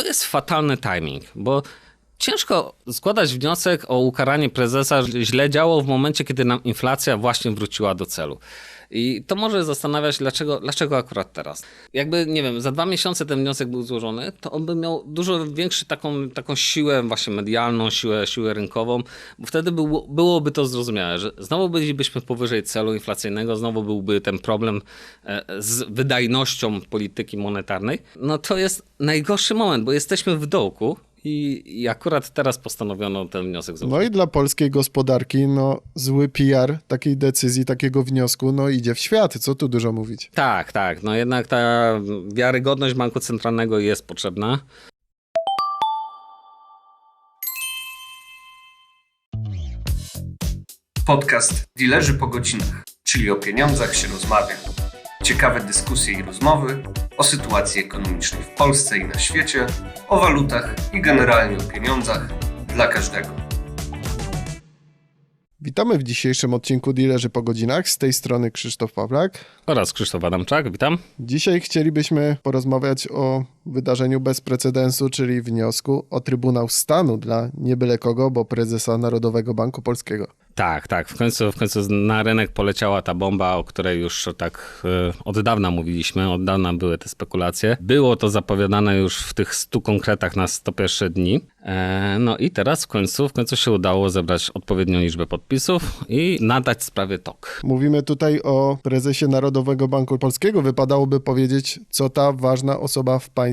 To jest fatalny timing, bo ciężko składać wniosek o ukaranie prezesa, że źle działał w momencie, kiedy nam inflacja właśnie wróciła do celu. I to może zastanawiać, dlaczego, dlaczego akurat teraz. Jakby, nie wiem, za dwa miesiące ten wniosek był złożony, to on by miał dużo większą taką, taką siłę właśnie medialną, siłę, siłę rynkową, bo wtedy był, byłoby to zrozumiałe, że znowu bylibyśmy powyżej celu inflacyjnego, znowu byłby ten problem e, z wydajnością polityki monetarnej. No to jest najgorszy moment, bo jesteśmy w dołku, i, I akurat teraz postanowiono ten wniosek złożyć. No i dla polskiej gospodarki, no zły PR takiej decyzji, takiego wniosku, no idzie w świat, co tu dużo mówić. Tak, tak. No jednak ta wiarygodność banku centralnego jest potrzebna. Podcast Dilerzy po godzinach, czyli o pieniądzach się rozmawia. Ciekawe dyskusje i rozmowy o sytuacji ekonomicznej w Polsce i na świecie, o walutach i generalnie o pieniądzach dla każdego. Witamy w dzisiejszym odcinku Dealerzy po godzinach. Z tej strony Krzysztof Pawlak. Oraz Krzysztof Adamczak, witam. Dzisiaj chcielibyśmy porozmawiać o wydarzeniu bez precedensu, czyli wniosku o Trybunał Stanu dla nie byle kogo, bo prezesa Narodowego Banku Polskiego. Tak, tak. W końcu, w końcu na rynek poleciała ta bomba, o której już tak e, od dawna mówiliśmy, od dawna były te spekulacje. Było to zapowiadane już w tych 100 konkretach na 101 dni. E, no i teraz w końcu, w końcu się udało zebrać odpowiednią liczbę podpisów i nadać sprawie tok. Mówimy tutaj o prezesie Narodowego Banku Polskiego. Wypadałoby powiedzieć, co ta ważna osoba w państwie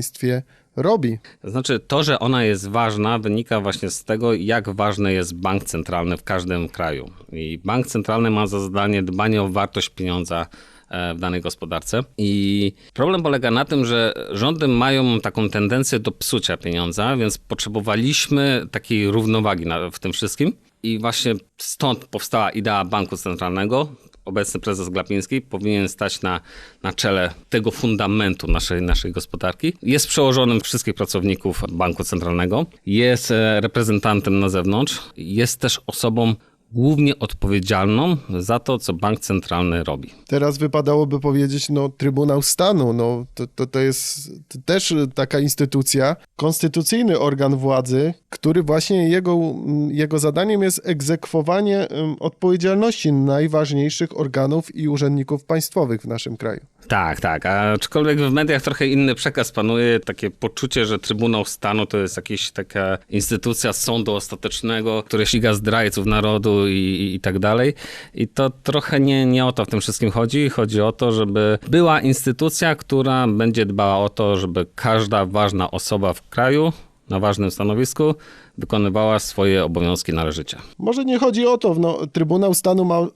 robi. To znaczy, to, że ona jest ważna, wynika właśnie z tego, jak ważny jest bank centralny w każdym kraju. I bank centralny ma za zadanie dbanie o wartość pieniądza e, w danej gospodarce. I problem polega na tym, że rządy mają taką tendencję do psucia pieniądza, więc potrzebowaliśmy takiej równowagi w tym wszystkim. I właśnie stąd powstała idea banku centralnego. Obecny prezes Glapiński powinien stać na, na czele tego fundamentu naszej, naszej gospodarki. Jest przełożonym wszystkich pracowników banku centralnego, jest e, reprezentantem na zewnątrz, jest też osobą głównie odpowiedzialną za to, co bank centralny robi. Teraz wypadałoby powiedzieć, no Trybunał Stanu, no to, to, to jest też taka instytucja, konstytucyjny organ władzy, który właśnie jego, jego zadaniem jest egzekwowanie odpowiedzialności najważniejszych organów i urzędników państwowych w naszym kraju. Tak, tak. Aczkolwiek w mediach trochę inny przekaz panuje, takie poczucie, że Trybunał Stanu to jest jakaś taka instytucja sądu ostatecznego, który ściga zdrajców narodu i, i, tak dalej. I to trochę nie, nie o to w tym wszystkim chodzi. Chodzi o to, żeby była instytucja, która będzie dbała o to, żeby każda ważna osoba w kraju na ważnym stanowisku wykonywała swoje obowiązki należycie. Może nie chodzi o to, no, Trybunał Stanu ma e,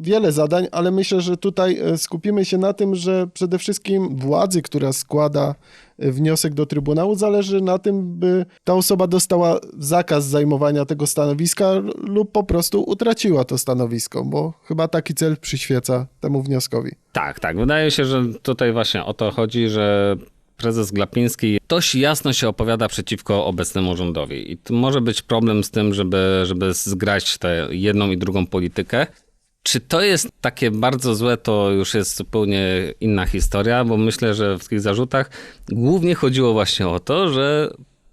wiele zadań, ale myślę, że tutaj e, skupimy się na tym, że przede wszystkim władzy, która składa wniosek do Trybunału, zależy na tym, by ta osoba dostała zakaz zajmowania tego stanowiska lub po prostu utraciła to stanowisko, bo chyba taki cel przyświeca temu wnioskowi. Tak, tak. Wydaje się, że tutaj właśnie o to chodzi, że prezes Glapiński dość jasno się opowiada przeciwko obecnemu rządowi. I może być problem z tym, żeby, żeby zgrać tę jedną i drugą politykę. Czy to jest takie bardzo złe, to już jest zupełnie inna historia, bo myślę, że w tych zarzutach głównie chodziło właśnie o to, że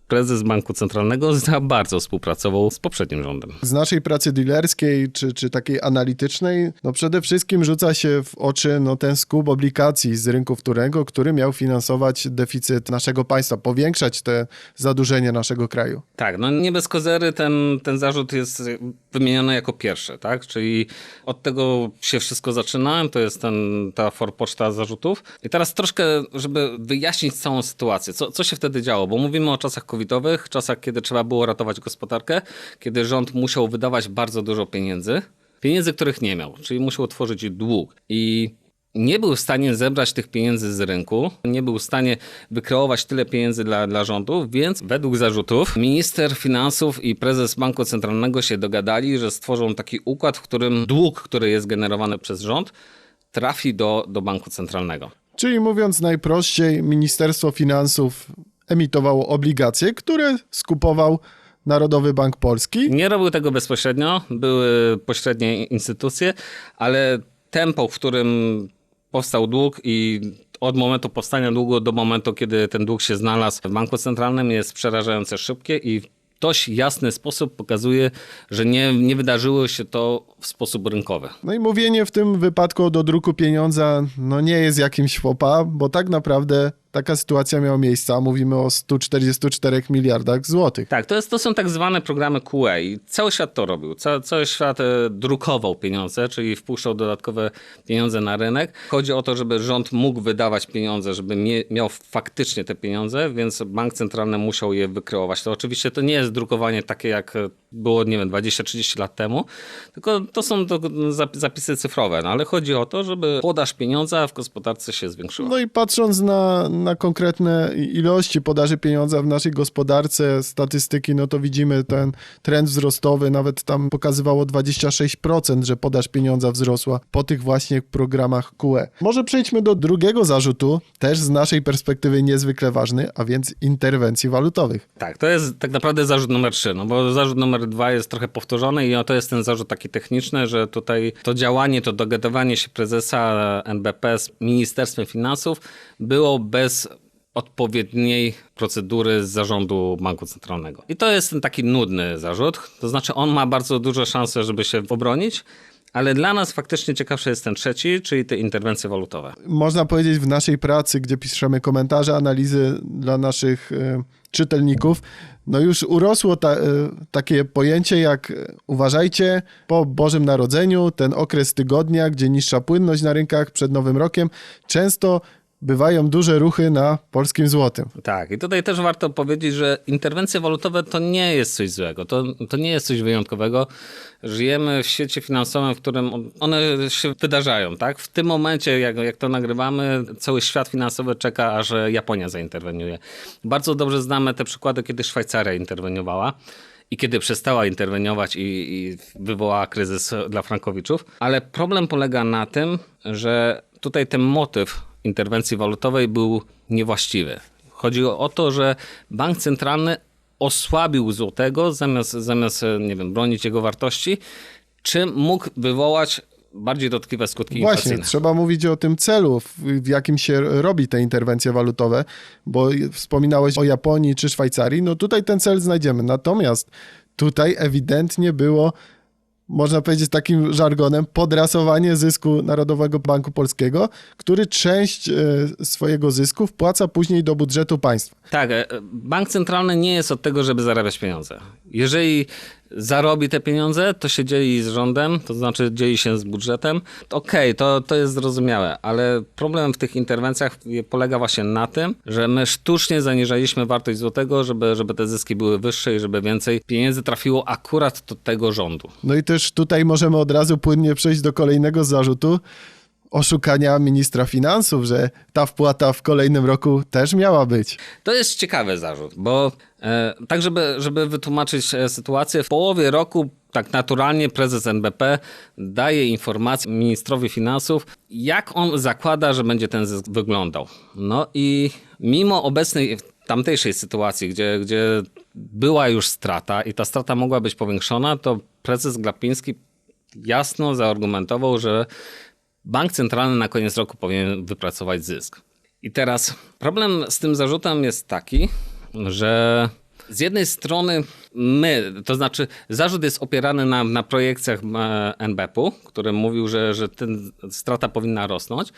prezes Banku Centralnego za bardzo współpracował z poprzednim rządem. Z naszej pracy dealerskiej czy, czy takiej analitycznej, no przede wszystkim rzuca się w oczy no, ten skup obligacji z rynku wtórnego, który miał finansować deficyt naszego państwa, powiększać te zadłużenie naszego kraju. Tak, no nie bez kozery ten, ten zarzut jest wymieniony jako pierwszy, tak? Czyli od tego się wszystko zaczyna, to jest ten, ta forpoczta zarzutów. I teraz troszkę, żeby wyjaśnić całą sytuację, co, co się wtedy działo, bo mówimy o czasach covidowych, czasach, kiedy trzeba było ratować gospodarkę, kiedy rząd musiał wydawać bardzo dużo pieniędzy, pieniędzy, których nie miał, czyli musiał tworzyć dług. I nie był w stanie zebrać tych pieniędzy z rynku, nie był w stanie wykreować tyle pieniędzy dla, dla rządu, więc według zarzutów minister finansów i prezes Banku Centralnego się dogadali, że stworzą taki układ, w którym dług, który jest generowany przez rząd, trafi do, do Banku Centralnego. Czyli mówiąc najprościej, Ministerstwo Finansów emitowało obligacje, które skupował Narodowy Bank Polski. Nie robił tego bezpośrednio, były pośrednie instytucje, ale tempo, w którym powstał dług i od momentu powstania długu do momentu, kiedy ten dług się znalazł w banku centralnym jest przerażająco szybkie i w dość jasny sposób pokazuje, że nie, nie wydarzyło się to w sposób rynkowy. No i mówienie w tym wypadku o dodruku pieniądza no nie jest jakimś fopa, bo tak naprawdę taka sytuacja miała miejsce, a mówimy o 144 miliardach złotych. Tak, to, jest, to są tak zwane programy QE i cały świat to robił. Ca, cały świat e, drukował pieniądze, czyli wpuszczał dodatkowe pieniądze na rynek. Chodzi o to, żeby rząd mógł wydawać pieniądze, żeby mie, miał faktycznie te pieniądze, więc bank centralny musiał je wykreować. To oczywiście to nie jest drukowanie takie jak było, nie wiem, 20-30 lat temu, tylko to są to zap- zapisy cyfrowe, no ale chodzi o to, żeby podaż pieniądza w gospodarce się zwiększyła. No i patrząc na, na konkretne ilości podaży pieniądza w naszej gospodarce, statystyki, no to widzimy ten trend wzrostowy, nawet tam pokazywało 26%, że podaż pieniądza wzrosła po tych właśnie programach QE. Może przejdźmy do drugiego zarzutu, też z naszej perspektywy niezwykle ważny, a więc interwencji walutowych. Tak, to jest tak naprawdę zarzut numer 3, no bo zarzut numer 2 jest trochę powtórzony i to jest ten zarzut taki techniczny, że tutaj to działanie, to dogadywanie się prezesa NBP z Ministerstwem Finansów było bez odpowiedniej procedury z zarządu Banku Centralnego. I to jest ten taki nudny zarzut, to znaczy on ma bardzo duże szanse, żeby się obronić, ale dla nas faktycznie ciekawszy jest ten trzeci, czyli te interwencje walutowe. Można powiedzieć w naszej pracy, gdzie piszemy komentarze, analizy dla naszych e, czytelników, no już urosło ta, e, takie pojęcie jak e, uważajcie po Bożym Narodzeniu, ten okres tygodnia, gdzie niższa płynność na rynkach przed Nowym Rokiem, często bywają duże ruchy na polskim złotym. Tak, i tutaj też warto powiedzieć, że interwencje walutowe to nie jest coś złego, to, to nie jest coś wyjątkowego. Żyjemy w świecie finansowym, w którym one się wydarzają, tak? W tym momencie, jak, jak to nagrywamy, cały świat finansowy czeka, aż Japonia zainterweniuje. Bardzo dobrze znamy te przykłady, kiedy Szwajcaria interweniowała i kiedy przestała interweniować i, i wywołała kryzys dla frankowiczów. Ale problem polega na tym, że tutaj ten motyw interwencji walutowej był niewłaściwy. Chodziło o to, że bank centralny osłabił złotego zamiast, zamiast nie wiem, bronić jego wartości, czym mógł wywołać bardziej dotkliwe skutki Właśnie, inflacyjne. trzeba mówić o tym celu, w, w jakim się robi te interwencje walutowe, bo wspominałeś o Japonii czy Szwajcarii, no tutaj ten cel znajdziemy. Natomiast tutaj ewidentnie było można powiedzieć takim żargonem, podrasowanie zysku Narodowego Banku Polskiego, który część e, swojego zysku wpłaca później do budżetu państwa. Tak, e, bank centralny nie jest od tego, żeby zarabiać pieniądze. Jeżeli zarobi te pieniądze, to się dzieli z rządem, to znaczy dzieli się z budżetem. Okej, okay, to, to jest zrozumiałe, ale problem w tych interwencjach polega właśnie na tym, że my sztucznie zaniżaliśmy wartość złotego, żeby, żeby te zyski były wyższe i żeby więcej pieniędzy trafiło akurat do tego rządu. No i też tutaj możemy od razu płynnie przejść do kolejnego zarzutu, oszukania ministra finansów, że ta wpłata w kolejnym roku też miała być. To jest ciekawy zarzut, bo e, tak, żeby, żeby wytłumaczyć e, sytuację, w połowie roku tak naturalnie prezes NBP daje informację ministrowi finansów, jak on zakłada, że będzie ten zysk wyglądał. No i mimo obecnej tamtejszej sytuacji, gdzie, gdzie była już strata i ta strata mogła być powiększona, to prezes Glapiński jasno zaargumentował, że bank centralny na koniec roku powinien wypracować zysk. I teraz problem z tym zarzutem jest taki, że z jednej strony my, to znaczy zarzut jest opierany na, na projekcjach NBP-u, który mówił, że, że ten strata powinna rosnąć,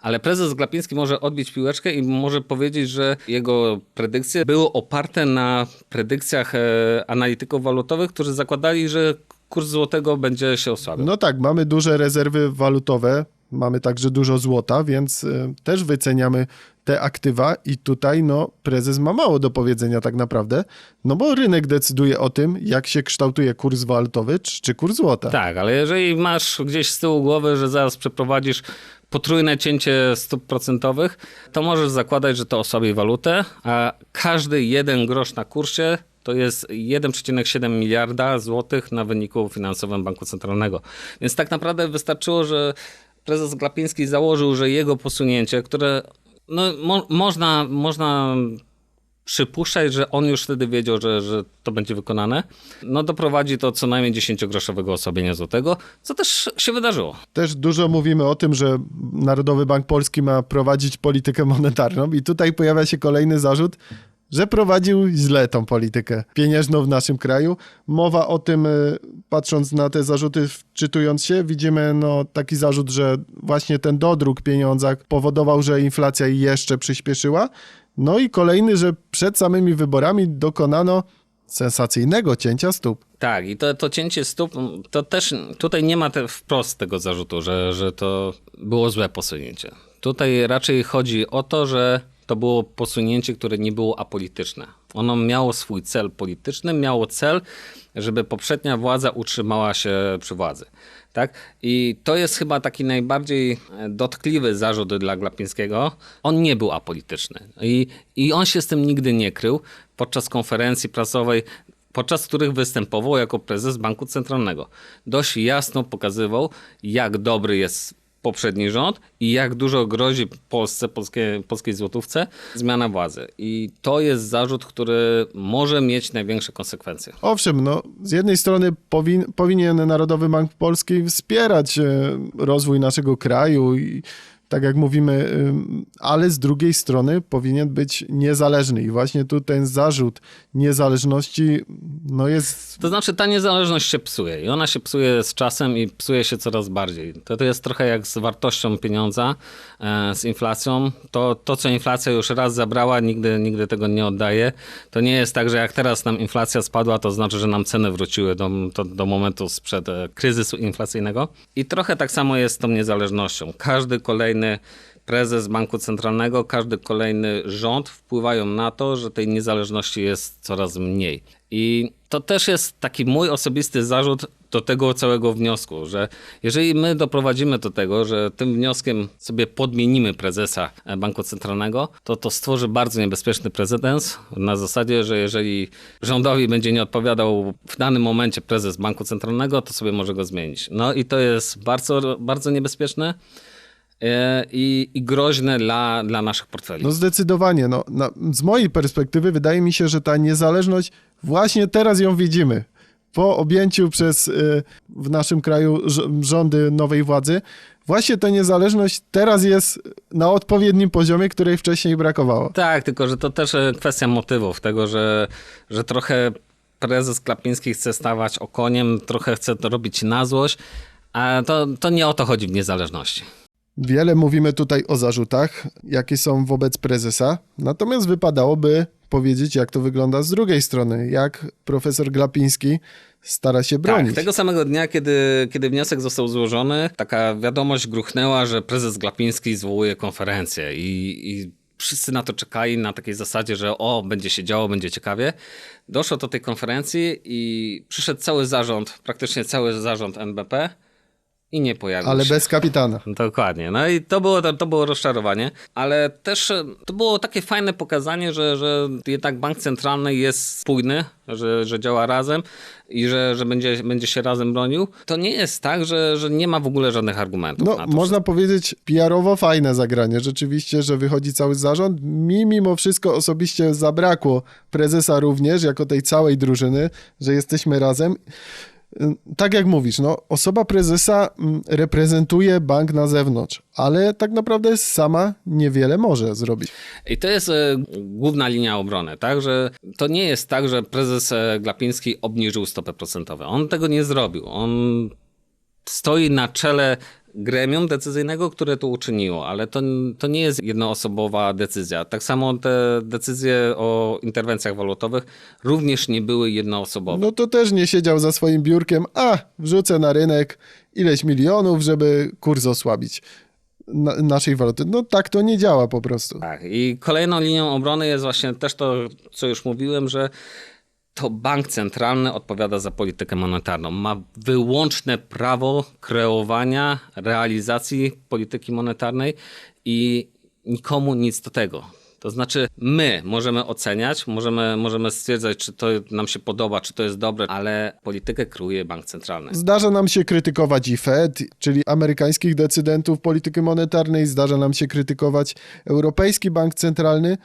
ale prezes Glapiński może odbić piłeczkę i może powiedzieć, że jego predykcje były oparte na predykcjach analityków walutowych, którzy zakładali, że kurs złotego będzie się osłabiał. No tak, mamy duże rezerwy walutowe, mamy także dużo złota, więc y, też wyceniamy te aktywa i tutaj no prezes ma mało do powiedzenia tak naprawdę, no bo rynek decyduje o tym, jak się kształtuje kurs walutowy czy, czy kurs złota. Tak, ale jeżeli masz gdzieś z tyłu głowy, że zaraz przeprowadzisz potrójne cięcie stóp procentowych, to możesz zakładać, że to osłabi walutę, a każdy jeden grosz na kursie to jest 1,7 miliarda złotych na wyniku finansowym Banku Centralnego. Więc tak naprawdę wystarczyło, że prezes Glapiński założył, że jego posunięcie, które no, mo można, można przypuszczać, że on już wtedy wiedział, że, że to będzie wykonane, no doprowadzi to co najmniej 10-groszowego osłabienia złotego, co też się wydarzyło. Też dużo mówimy o tym, że Narodowy Bank Polski ma prowadzić politykę monetarną i tutaj pojawia się kolejny zarzut, że prowadził źle tą politykę pieniężną w naszym kraju. Mowa o tym, y, patrząc na te zarzuty, wczytując się, widzimy no, taki zarzut, że właśnie ten dodruk pieniądza powodował, że inflacja jeszcze przyspieszyła. No i kolejny, że przed samymi wyborami dokonano sensacyjnego cięcia stóp. Tak, i to, to cięcie stóp, to też tutaj nie ma te, wprost tego zarzutu, że, że to było złe posunięcie. Tutaj raczej chodzi o to, że to było posunięcie, które nie było apolityczne. Ono miało swój cel polityczny, miało cel, żeby poprzednia władza utrzymała się przy władzy. Tak? I to jest chyba taki najbardziej e, dotkliwy zarzut dla Glapińskiego. On nie był apolityczny i, i on się z tym nigdy nie krył. Podczas konferencji prasowej podczas których występował jako prezes Banku Centralnego. Dość jasno pokazywał, jak dobry jest poprzedni rząd i jak dużo grozi Polsce, polskie, polskiej złotówce zmiana władzy. I to jest zarzut, który może mieć największe konsekwencje. Owszem, no, z jednej strony powin, powinien Narodowy Bank Polski wspierać e, rozwój naszego kraju i tak jak mówimy, ale z drugiej strony powinien być niezależny i właśnie tu ten zarzut niezależności no jest To znaczy ta niezależność się psuje i ona się psuje z czasem i psuje się coraz bardziej. To, to jest trochę jak z wartością pieniądza, e, z inflacją. To, to, co inflacja już raz zabrała, nigdy, nigdy tego nie oddaje. To nie jest tak, że jak teraz nam inflacja spadła, to znaczy, że nam ceny wróciły do, to, do momentu sprzed e, kryzysu inflacyjnego. I trochę tak samo jest z tą niezależnością. Każdy kolejny prezes banku centralnego, każdy kolejny rząd wpływają na to, że tej niezależności jest coraz mniej. I to też jest taki mój osobisty zarzut do tego całego wniosku, że jeżeli my doprowadzimy do tego, że tym wnioskiem sobie podmienimy prezesa banku centralnego, to to stworzy bardzo niebezpieczny precedens na zasadzie, że jeżeli rządowi będzie nie odpowiadał w danym momencie prezes banku centralnego, to sobie może go zmienić. No i to jest bardzo, bardzo niebezpieczne i, i groźne dla, dla naszych portfeli. No zdecydowanie. No, na, z mojej perspektywy wydaje mi się, że ta niezależność, właśnie teraz ją widzimy. Po objęciu przez y, w naszym kraju rz- rządy nowej władzy, właśnie ta niezależność teraz jest na odpowiednim poziomie, której wcześniej brakowało. Tak, tylko że to też e, kwestia motywów, tego, że, że trochę prezes Klapiński chce stawać okoniem, trochę chce to robić na złość, a to, to nie o to chodzi w niezależności. Wiele mówimy tutaj o zarzutach, jakie są wobec prezesa, natomiast wypadałoby powiedzieć, jak to wygląda z drugiej strony, jak profesor Glapiński stara się bronić. Tak, tego samego dnia, kiedy, kiedy wniosek został złożony, taka wiadomość gruchnęła, że prezes Glapiński zwołuje konferencję i, i wszyscy na to czekali na takiej zasadzie, że o, będzie się działo, będzie ciekawie. Doszło do tej konferencji i przyszedł cały zarząd, praktycznie cały zarząd NBP i nie pojawił Ale się. bez kapitana. Dokładnie. No i to było, to, to było rozczarowanie, ale też e, to było takie fajne pokazanie, że, że jednak bank centralny jest spójny, że, że działa razem i że, że będzie, będzie się razem bronił. To nie jest tak, że, że nie ma w ogóle żadnych argumentów No, można powiedzieć PR-owo fajne zagranie. Rzeczywiście, że wychodzi cały zarząd. Mi mimo wszystko osobiście zabrakło prezesa również, jako tej całej drużyny, że jesteśmy razem. Y, Tak jak mówisz, no, osoba prezesa mm, reprezentuje bank na zewnątrz, ale tak naprawdę sama niewiele może zrobić. I to jest e, główna linia obrony, tak? Że to nie jest tak, że prezes e, Glapiński obniżył stopy procentowe. On tego nie zrobił. On stoi na czele gremium decyzyjnego, które to uczyniło, ale to, to nie jest jednoosobowa decyzja. Tak samo te decyzje o interwencjach walutowych również nie były jednoosobowe. No to też nie siedział za swoim biurkiem, a wrzucę na rynek ileś milionów, żeby kurs osłabić na, naszej waluty. No tak to nie działa po prostu. Tak. I kolejną linią obrony jest właśnie też to, co już mówiłem, że to bank centralny odpowiada za politykę monetarną. Ma wyłączne prawo kreowania, realizacji polityki monetarnej i nikomu nic do tego. To znaczy, my możemy oceniać, możemy, możemy stwierdzać, czy to nam się podoba, czy to jest dobre, ale politykę kreuje bank centralny. Zdarza nam się krytykować i Fed, czyli amerykańskich decydentów polityki monetarnej, zdarza nam się krytykować Europejski Bank Centralny,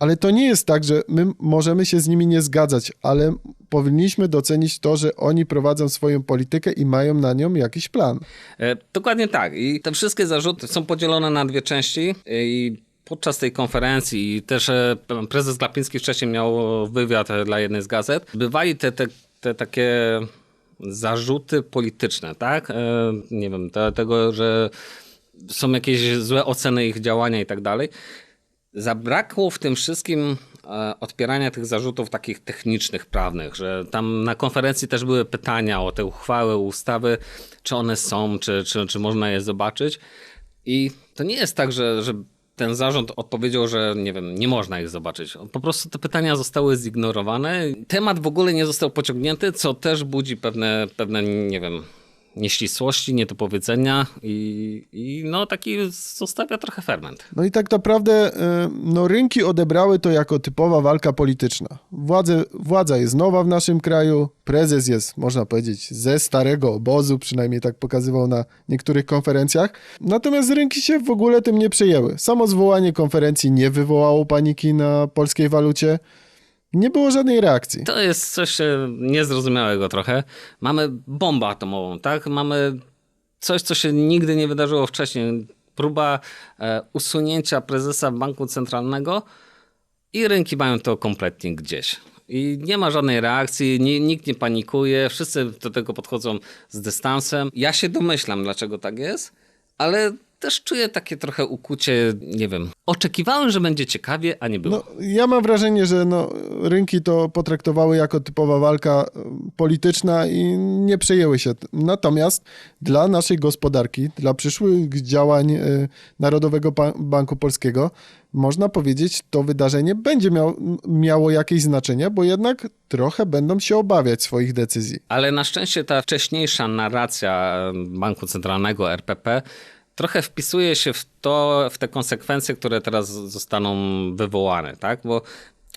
Ale to nie jest tak, że my możemy się z nimi nie zgadzać, ale powinniśmy docenić to, że oni prowadzą swoją politykę i mają na nią jakiś plan. E, Dokładnie tak. I te wszystkie zarzuty są podzielone na dwie części. E, I podczas tej konferencji też e, prezes Glapiński wcześniej miał wywiad dla jednej z gazet. Bywali te, te, te takie zarzuty polityczne, tak? Nie wiem, te, tego, że są jakieś złe oceny ich działania i tak dalej. Zabrakło w tym wszystkim e, odpierania tych zarzutów takich technicznych, prawnych, że tam na konferencji też były pytania o te uchwały, ustawy, czy one są, czy, czy, czy można je zobaczyć. I to nie jest tak, że, że ten zarząd odpowiedział, że nie wiem, nie można ich zobaczyć. Po prostu te pytania zostały zignorowane. Temat w ogóle nie został pociągnięty, co też budzi pewne, pewne nie wiem, nieścisłości, niedopowiedzenia i, i no taki zostawia trochę ferment. No i tak naprawdę y, no, rynki odebrały to jako typowa walka polityczna. Władze, władza jest nowa w naszym kraju, prezes jest, można powiedzieć, ze starego obozu, przynajmniej tak pokazywał na niektórych konferencjach. Natomiast rynki się w ogóle tym nie przejęły. Samo zwołanie konferencji nie wywołało paniki na polskiej walucie. Nie było żadnej reakcji. To jest coś e, niezrozumiałego trochę. Mamy bombę atomową, tak? Mamy coś, co się nigdy nie wydarzyło wcześniej. Próba e, usunięcia prezesa banku centralnego i rynki mają to kompletnie gdzieś. I nie ma żadnej reakcji, ni- nikt nie panikuje, wszyscy do tego podchodzą z dystansem. Ja się domyślam, dlaczego tak jest, ale też czuję takie trochę ukucie, nie wiem. Oczekiwałem, że będzie ciekawie, a nie było. No, ja mam wrażenie, że no, rynki to potraktowały jako typowa walka y, polityczna i nie przejęły się. Natomiast dla naszej gospodarki, dla przyszłych działań y, Narodowego Banku Polskiego, można powiedzieć, to wydarzenie będzie miał, miało jakieś znaczenie, bo jednak trochę będą się obawiać swoich decyzji. Ale na szczęście ta wcześniejsza narracja Banku Centralnego RPP trochę wpisuje się w to, w te konsekwencje, które teraz zostaną wywołane, tak? Bo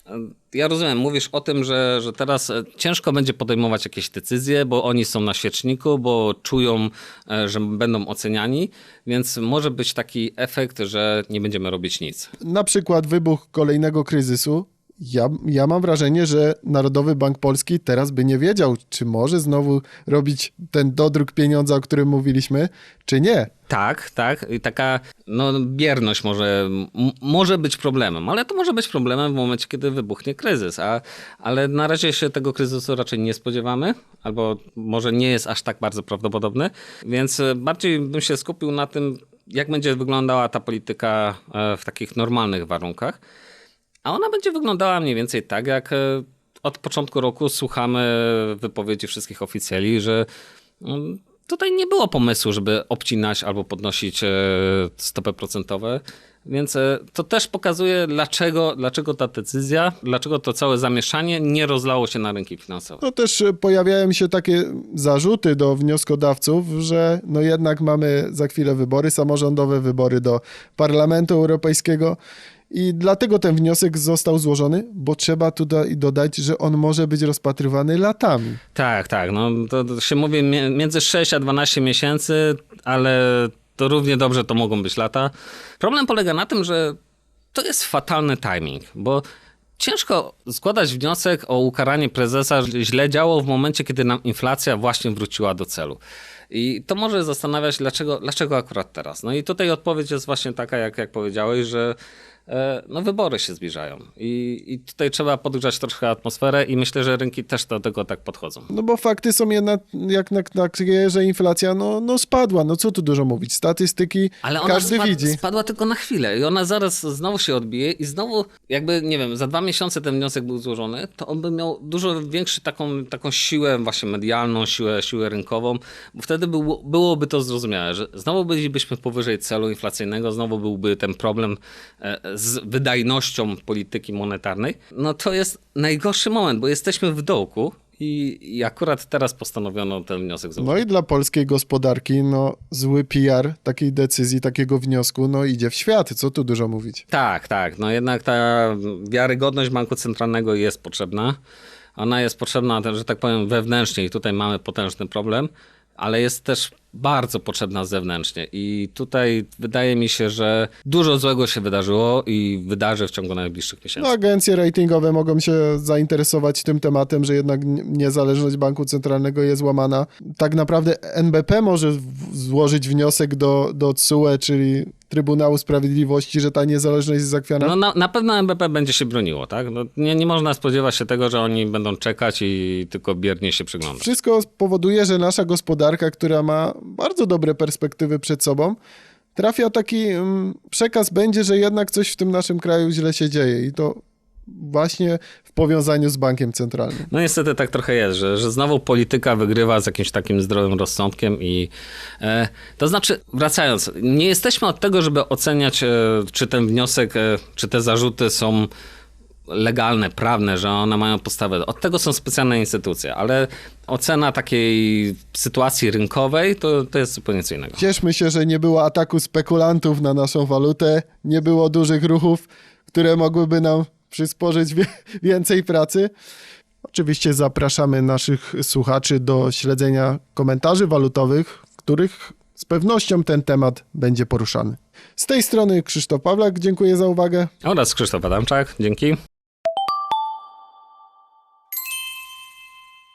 e, ja rozumiem, mówisz o tym, że, że teraz e, ciężko będzie podejmować jakieś decyzje, bo oni są na świeczniku, bo czują, e, że będą oceniani, więc może być taki efekt, że nie będziemy robić nic. Na przykład wybuch kolejnego kryzysu. Ja, ja mam wrażenie, że Narodowy Bank Polski teraz by nie wiedział, czy może znowu robić ten dodruk pieniądza, o którym mówiliśmy, czy nie. Tak, tak. I taka no, bierność może, może być problemem, ale to może być problemem w momencie, kiedy wybuchnie kryzys. A, ale na razie się tego kryzysu raczej nie spodziewamy, albo może nie jest aż tak bardzo prawdopodobny, więc e, bardziej bym się skupił na tym, jak będzie wyglądała ta polityka e, w takich normalnych warunkach. A ona będzie wyglądała mniej więcej tak, jak e, od początku roku słuchamy wypowiedzi wszystkich oficjeli, że mm, tutaj nie było pomysłu, żeby obcinać albo podnosić e, stopy procentowe. Więc e, to też pokazuje, dlaczego, dlaczego ta decyzja, dlaczego to całe zamieszanie nie rozlało się na rynki finansowe. No też pojawiają się takie zarzuty do wnioskodawców, że no jednak mamy za chwilę wybory samorządowe, wybory do Parlamentu Europejskiego i dlatego ten wniosek został złożony, bo trzeba tutaj dodać, że on może być rozpatrywany latami. Tak, tak. No, to, to się mówi między 6 a 12 miesięcy, ale to równie dobrze to mogą być lata. Problem polega na tym, że to jest fatalny timing, bo ciężko składać wniosek o ukaranie prezesa, że źle działał w momencie, kiedy nam inflacja właśnie wróciła do celu. I to może zastanawiać, dlaczego, dlaczego akurat teraz. No i tutaj odpowiedź jest właśnie taka, jak, jak powiedziałeś, że no wybory się zbliżają I, i tutaj trzeba podgrzać troszkę atmosferę i myślę, że rynki też do tego tak podchodzą. No bo fakty są jednak jak na, takie, że inflacja no, no spadła. No co tu dużo mówić? Statystyki Ale ona każdy spad, widzi. spadła tylko na chwilę i ona zaraz znowu się odbije i znowu jakby, nie wiem, za dwa miesiące ten wniosek był złożony, to on by miał dużo większą taką, taką siłę właśnie medialną, siłę, siłę rynkową, bo wtedy było, byłoby to zrozumiałe, że znowu bylibyśmy powyżej celu inflacyjnego, znowu byłby ten problem e, z wydajnością polityki monetarnej. No to jest najgorszy moment, bo jesteśmy w dołku i, i akurat teraz postanowiono ten wniosek złożyć. No i dla polskiej gospodarki no zły PR takiej decyzji, takiego wniosku no idzie w świat. Co tu dużo mówić? Tak, tak. No jednak ta wiarygodność banku centralnego jest potrzebna. Ona jest potrzebna, że tak powiem, wewnętrznie i tutaj mamy potężny problem, ale jest też bardzo potrzebna zewnętrznie i tutaj wydaje mi się, że dużo złego się wydarzyło i wydarzy w ciągu najbliższych miesięcy. No, agencje ratingowe mogą się zainteresować tym tematem, że jednak niezależność banku centralnego jest łamana. Tak naprawdę NBP może złożyć wniosek do, do CUE, czyli Trybunału Sprawiedliwości, że ta niezależność jest zakwiana. No na, na pewno MBP będzie się broniło, tak? No, nie, nie można spodziewać się tego, że oni będą czekać i tylko biernie się przyglądać. Wszystko powoduje, że nasza gospodarka, która ma bardzo dobre perspektywy przed sobą, trafia taki mm, przekaz będzie, że jednak coś w tym naszym kraju źle się dzieje i to właśnie w powiązaniu z bankiem centralnym. No niestety tak trochę jest, że, że znowu polityka wygrywa z jakimś takim zdrowym rozsądkiem i e, to znaczy, wracając, nie jesteśmy od tego, żeby oceniać, e, czy ten wniosek, e, czy te zarzuty są legalne, prawne, że one mają podstawę. Od tego są specjalne instytucje, ale ocena takiej sytuacji rynkowej to, to jest zupełnie co innego. Cieszmy się, że nie było ataku spekulantów na naszą walutę, nie było dużych ruchów, które mogłyby nam przysporzyć więcej pracy. Oczywiście zapraszamy naszych słuchaczy do śledzenia komentarzy walutowych, których z pewnością ten temat będzie poruszany. Z tej strony Krzysztof Pawlak, dziękuję za uwagę. Oraz Krzysztof Adamczak, dzięki.